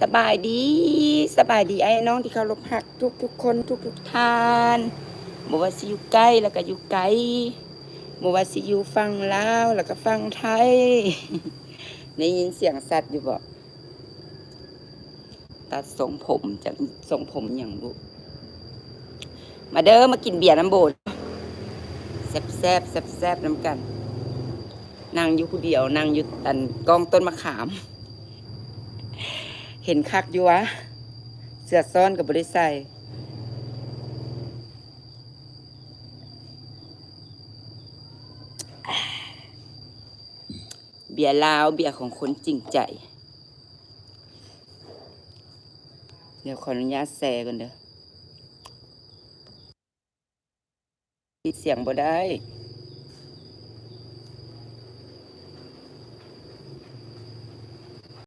สบายดีสบายดีไอ้น้องที่เขารพหักทุกทุกคนทุกทุกท่านบอกว่าสิอยู่ใกล้แล้วก็อยู่ไกลบอกว่าสิอยู่ฟังลาวแล้วก็ฟังไทยได้ยินเสียงสัตว์อยู่บ่ตัดทรงผมจากทรงผมอย่างบุมาเด้อมากินเบียร์น้ำโบดแซบแซบแซบแซบน้ำกันนั่งอยู่ผู้เดียวนั่งอยู่อันกองต้นมะขาม เห็นคักอยู่วะ เสื้อซ้อนกับบริใส่เบียร์ลาวเบียร์ของคนจริงใจ เดี๋ยวขออนุญาตแซกันเด้อปิดเสียงบ่ได้